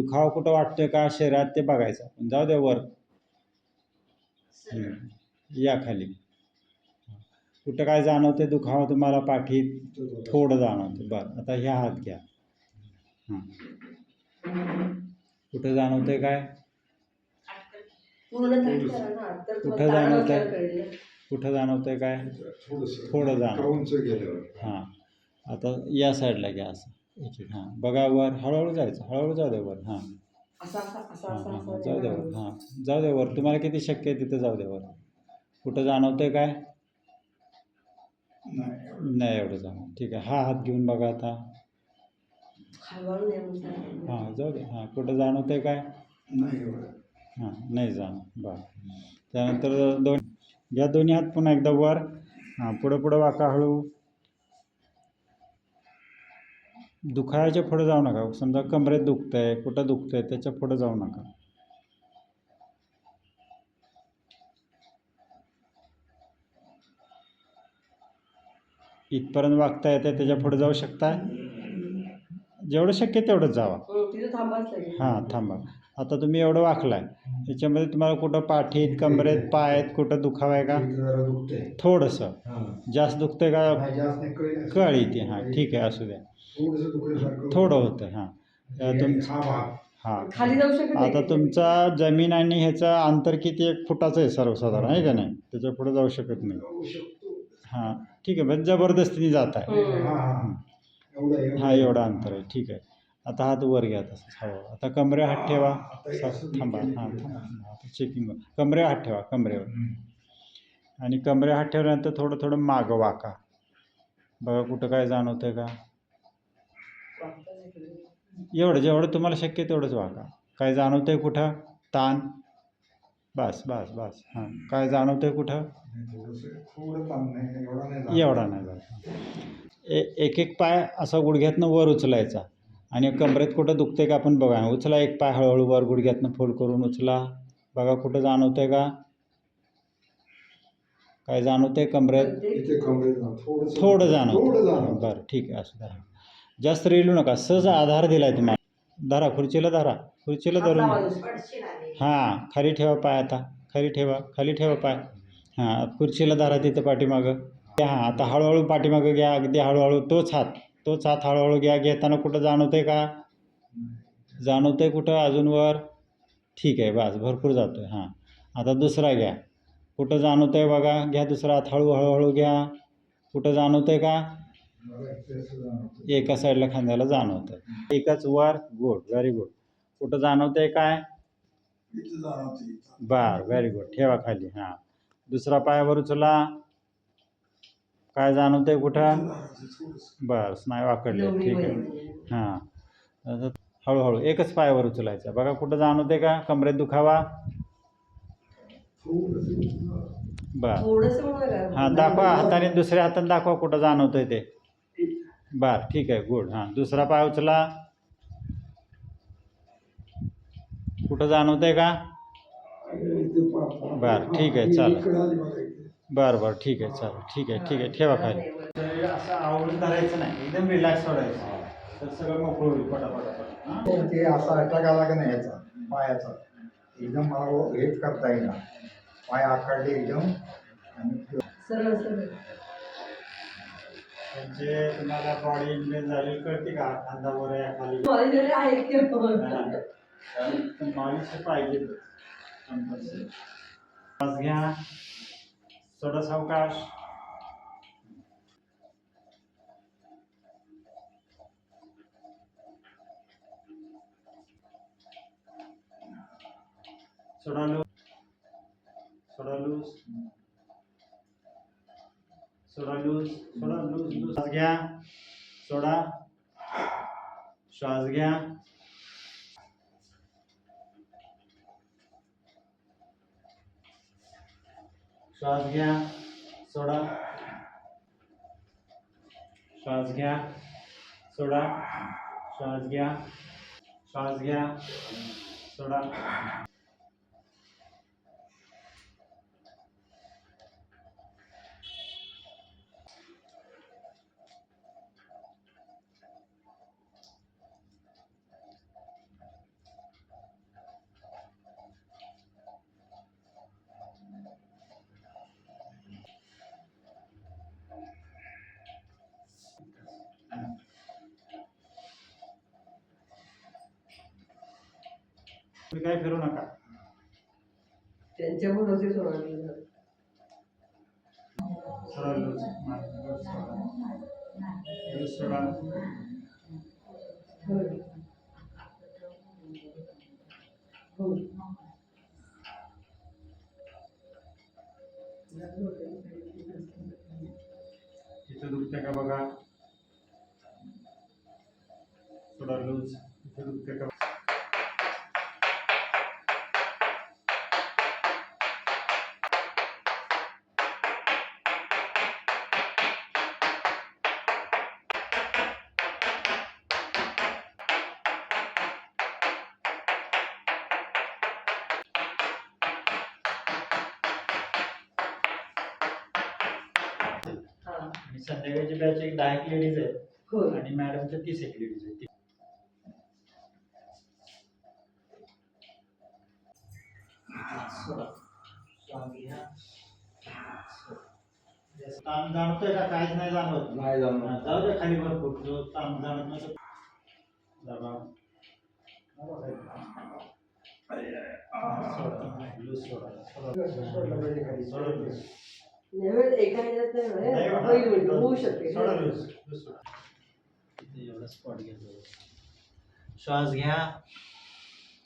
दुखावा कुठं वाटतोय का? शरीरात ते बघायचं. आपण जाऊ द्या वर. हम्म. या खाली. कुठं काय जाणवते दुखावा तुम्हाला पाठीत? थोडं जाणवतं बरं. आता ह्या हात घ्या. हां. कुठं जाणवतंय काय? कुठं जाणवतंय? कुठं जाणवतंय काय? थोडं जाणवतं. हां. आता या साईडला घ्या असं. एक एक हां. बघा वर हळूहळू जायचं हळूहळू जाऊ द्या वर हां. असा असा असा हां हां हां. जाऊ द्या वर. हां. जाऊ द्या वर. तुम्हाला किती शक्य आहे तिथं जाऊ द्या वर. कुठं जाणवतंय काय? नाही नाही एवढं जाणवत ठीक आहे. हा हात घेऊन बघा आता. हां जाऊ दे. हां कुठं जाणवतंय काय? नाही एवढं. हां नाही जाणवत. बरं. त्यानंतर दोन घ्या दोन्ही हात पुन्हा एकदा वर. हां पुढं पुढं वाका हळू. दुखायच्या पुढं जाऊ नका. समजा कमरेत दुखतंय कुठं दुखतंय त्याच्या पुढं जाऊ नका. इथपर्यंत वागता येते त्याच्या पुढे जाऊ शकता जेवढं शक्य आहे तेवढंच जावा. हं, हां थांबा. आता तुम्ही एवढं वाकलाय. याच्यामध्ये तुम्हाला कुठं पाठीत कमरेत पायात कुठं दुखावं आहे का थोडंसं. हां. जास्त दुखतंय का? कळी ती. हां ठीक आहे असू द्या. थोडं होतं हां. हे- तुम हा भाग. हां. खाली जाऊ शकत नाही? आता तुमचा जमीन आणि ह्याचं अंतर किती? एक फुटाचं आहे सर्वसाधारण आहे का नाही? त्याच्या पुढे जाऊ शकत नाही. हां. ठीक आहे म्हणजे जबरदस्तीने जात आहे. हं. हा हा एवढं. हा अंतर आहे. ठीक आहे. आता हात वर घ्या तसंच. हळू. आता कमरे हात ठेवा. हे थांबा. हां थांबा चेकिंग कमरे हात ठेवा कमरेवर. आणि कमरे हात ठेवल्यानंतर थोडं थोडं मागं वाका. बघा कुठं काय जाणवतंय का. एवढं जेवढं तुम्हाला शक्य आहे तेवढंच वाका काय जाणवतंय कुठं? ताण. बस बस बस. हां. काय कुठं? थोडं ताण नाही एवढा नाही जात. ए एक एक पाय असा गुडघ्यातनं वर उचलायचा आणि कमरेत कुठं दुखतंय का आपण बघा. उचला एक पाय हळूहळू वर गुडघ्यातनं फोल्ड करून उचला. बघा कुठं जाणवतंय का? काय जाणवतंय कमरेत? थोडं जाणवतं जाणवतं बरं ठीक आहे. असं जास्त रेलू नका. सहज आधार दिलाय तुम्हाला. धरा खुर्चीला धरा. खुर्चीला धरून. हां खाली ठेवा पाय आता. खाली ठेवा खाली ठेवा पाय. हां खुर्चीला धरा तिथं पाठीमागं. हां आता हळूहळू पाठीमागं घ्या. अगदी हळूहळू तोच हात. तोच हात हळूहळू घ्या. घेताना कुठं जाणवतंय का? जाणवतंय कुठं? अजून वर? ठीक आहे बस. भरपूर जातोय. हां. आता दुसरा घ्या. कुठं जाणवतंय बघा. घ्या दुसरा हात. हळू हळूहळू घ्या. कुठं जाणवतंय का? एका साईडला खांद्याला जाणवतं. एकच वर गुड व्हेरी गुड कुठं जाणवतंय काय. बर व्हेरी गुड ठेवा खाली हां. दुसरा पायावर उचला. काय जाणवतंय कुठं. बर स्नायू आकडले लोणी ठीक आहे. हां. हळूहळू एकच पायावर उचलायचं. बघा कुठं जाणवते का? कमरेत दुखावा. बर. हां दाखवा हाताने दुसऱ्या हाताने दाखवा कुठं जाणवतंय ते. बर ठीक है गुड हाँ दुसरा पाय उचला. कुठं जाणवतंय का? इथे पा- पा- बरं, ठीक आहे, हा, चालेल. इथे. बरं बरं ठीक आहे चालेल ठीक आहे ठीक आहे ठेवा खाली. असं आवडून धरायचं नाही एकदम रिलॅक्स सोडायचं तर सगळं मोकळं होईल पटापटा ते असा अटॅक आला का नाही याचा पायाचा? एकदम मला वो हेच करता येईना. पाय आकारले एकदम. आणि सरळ सरळ. म्हणजे तुम्हाला बॉडी इंजरी झाली कळते का? खांदा वर आहे खाली. मालिश पाहिजे श्वास घ्या. सोडा सावकाश सोडा लूज सोडा लूज सोडा लूज लूज. श्वास घ्या. सोडा. श्वास घ्या. श्वास घ्या. सोडा. श्वास घ्या. सोडा. श्वास घ्या. श्वास घ्या. सोडा. तुम्ही काय फिरू नका. त्यांच्या भरोसे सोडवलं लूज सोडा. इथं दुखते का बघा? थोडा लूज. इथं दुखते का आणि संध्याकाळची बॅच एक दहा एक लेडीज आहे होय. आणि मॅडमच्या तीस एक लेडीज आहे ताण जाणतोय का काहीच नाही जाणवत नाही जाणवत. हा, जाऊ दे खाली भरपूर जो ताण जाणत नाही तो-. सोडा. सोडा. सोडा. सोडा एका ह्याच्यात नाही नाही म्हणे. होणार. होईल, होईल. होऊ शकते सोडा लूज. लूज एवढा स्पॉट घ्यायचा श्वास घ्या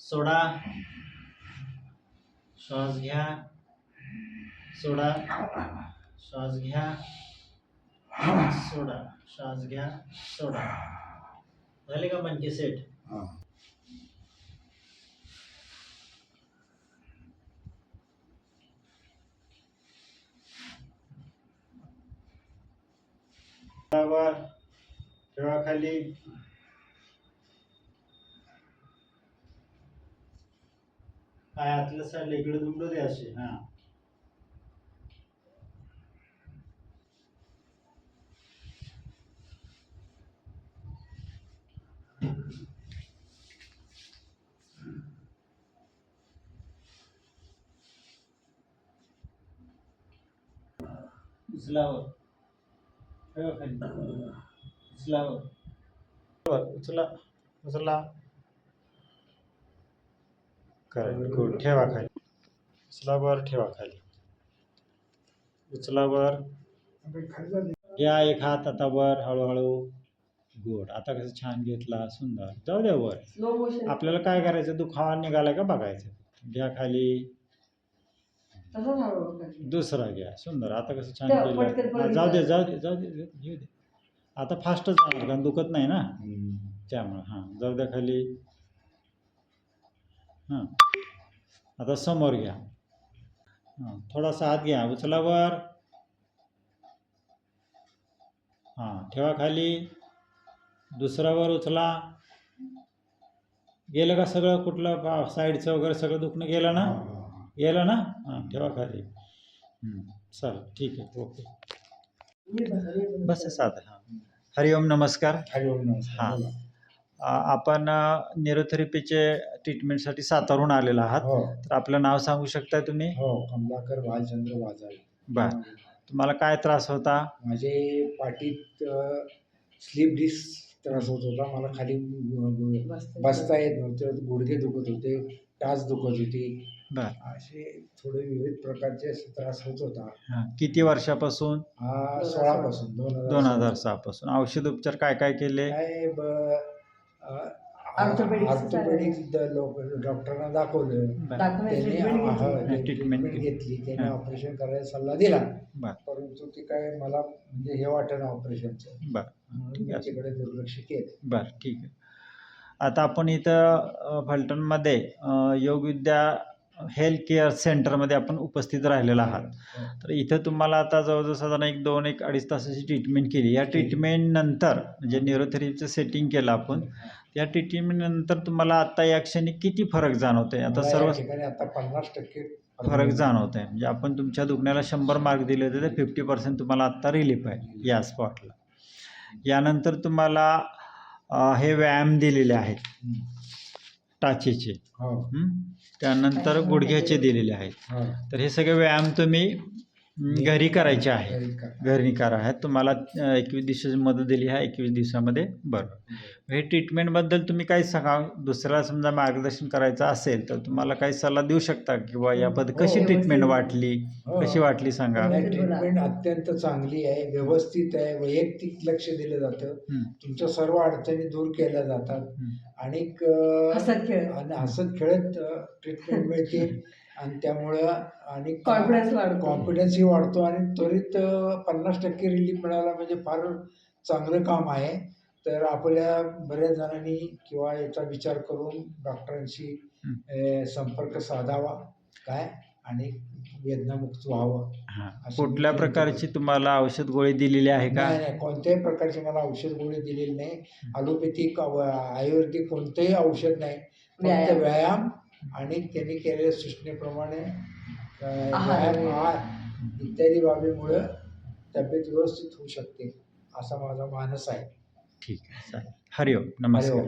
सोडा श्वास घ्या सोडा श्वास घ्या सोडा श्वास घ्या सोडा झाले का मनके सेट हा. खाली काय आतल्या साईडला इकडे दुमडू दे असे हा उचलावर उचला. उचला. करेक्ट गुड ठेवा खाली. उचलावर ठेवा खाली. उचलावर. घ्या एक हात आता वर हळूहळू. गुड. आता कसं छान घेतला. सुंदर. जाऊ द्या वर. स्लो मोशन आपल्याला काय करायचं? दुखावा निघाला का बघायचं? घ्या खाली. तसंच हळूहळू करायचं. दुसरा घ्या. सुंदर. आता कसं छान केलं. पटकन हा, जाऊ दे. जाऊ दे जाऊ दे घेऊ दे आता फास्टच जाणार कारण दुखत नाही ना. त्यामुळं हां जाऊ द्या खाली. हां. आता समोर घ्या. हां थोडासा हात घ्या. उचलावर हां ठेवा खाली. दुसऱ्यावर उचला. गेलं का सगळं? कुठलं? बा- साईडचं वगैरे सगळं दुखणं गेलं ना? हा, हा, गेलं ना? हां. ठेवा खाली. हं, चल ठीक आहे ओके. बसा, साधं हां. हरिओम नमस्कार. ओढून नमस्कार. हा. आपण न्यूरोथेरपीचे ट्रीटमेंटसाठी सातारून आलेला आहात. हो. तर आपलं नाव सांगू शकता तुम्ही? हो कमलाकर भालचंद्र वाजाळे. बर. तुम्हाला काय त्रास होता? माझे पाठीत स्लीप डिस्क त्रास होत होता. मला खाली बसता येत नव्हतं. गुडघे दुखत होते टाच दुखत होती. बर. असे थोडे विविध प्रकारचे त्रास होत होता. हां किती वर्षापासून? हा दोन सोळापासून दोन हजार दोन हजार सहापासून. औषध उपचार काय काय केले? काय ब- अ, द- लोक डॉक्टरांना दाखवलं. त्यांनी treatment हा, घेतली. त्यांनी Treatment treatment घेतली. त्यांनी हा. ऑपरेशन करायला सल्ला दिला. बर. परंतु ते काय मला म्हणजे हे वाटेना ऑपरेशनचं बर. म्हणून ठीक आहे. त्याच्याकडे दुर्लक्ष केलं. बर ठीक आहे. आता आपण इथं फलटणमध्ये योगविद्या हेल्थ केअर सेंटरमध्ये आपण उपस्थित राहिलेला आहात. तर इथं तुम्हाला आता जवळजवळ साधारण एक दोन एक अडीच तासाची ट्रीटमेंट केली. या ट्रीटमेंट नंतर म्हणजे न्यूरोथेरपीचं सेटिंग केलं आपण या ट्रीटमेंट नंतर तुम्हाला आता या क्षणी किती फरक जाणवतोय? आता सर्व ठिकाणी आता पन्नास टक्के फरक जाणवत आहे म्हणजे आपण तुमच्या दुखण्याला शंभर मार्क दिले होते तर फिफ्टी पर्सेंट तुम्हाला आत्ता रिलीफ आहे या स्पॉटला यानंतर तुम्हाला हे व्यायाम दिलेले आहेत. टाचेचे. हो? त्यानंतर गुडघ्याचे दिलेले आहेत. हो. तर हे सगळे व्यायाम तुम्ही घरी करायची आहे. घरी करा. आहे तुम्हाला एकवीस दिवसाची मदत दिली आहे. एकवीस दिवसामध्ये बरोबर हे ट्रीटमेंटबद्दल तुम्ही काही सांगा. दुसऱ्याला समजा मार्गदर्शन करायचं असेल तर तुम्हाला काही सल्ला देऊ शकता किंवा या पद्धती कशी हो, ट्रीटमेंट वाटली? हो. कशी वाटली सांगा? ट्रीटमेंट अत्यंत चांगली आहे. व्यवस्थित आहे. वैयक्तिक लक्ष दिलं जातं. हं, तुमच्या सर्व अडचणी दूर केल्या जातात. हं. आणि हसत खेळत. आणि हसत खेळत ट्रीटमेंट मिळते आणि त्यामुळं आणि Confidence वाढतो. कॉन्फिडन्सही वाढतो आणि त्वरित पन्नास टक्के रिलीफ मिळाला म्हणजे फार चांगलं काम आहे. तर आपल्या बऱ्याच जणांनी किंवा याचा विचार करून डॉक्टरांशी संपर्क साधावा. काय? आणि वेदनामुक्त व्हावं. हां. कुठल्या प्रकारची तुम्हाला औषध गोळी दिलेली आहे का? नाही नाही. कोणत्याही प्रकारची मला औषध गोळी दिलेली नाही. ॲलोपॅथिक आयुर्वेदिक कोणतंही औषध नाही. फक्त व्यायाम. आणि त्यांनी केलेल्या सूचनेप्रमाणे आहार. इत्यादी बाबीमुळं तब्येत व्यवस्थित होऊ शकते असा माझा मानस आहे ठीक आहे चालेल हरिओम. नमस्कार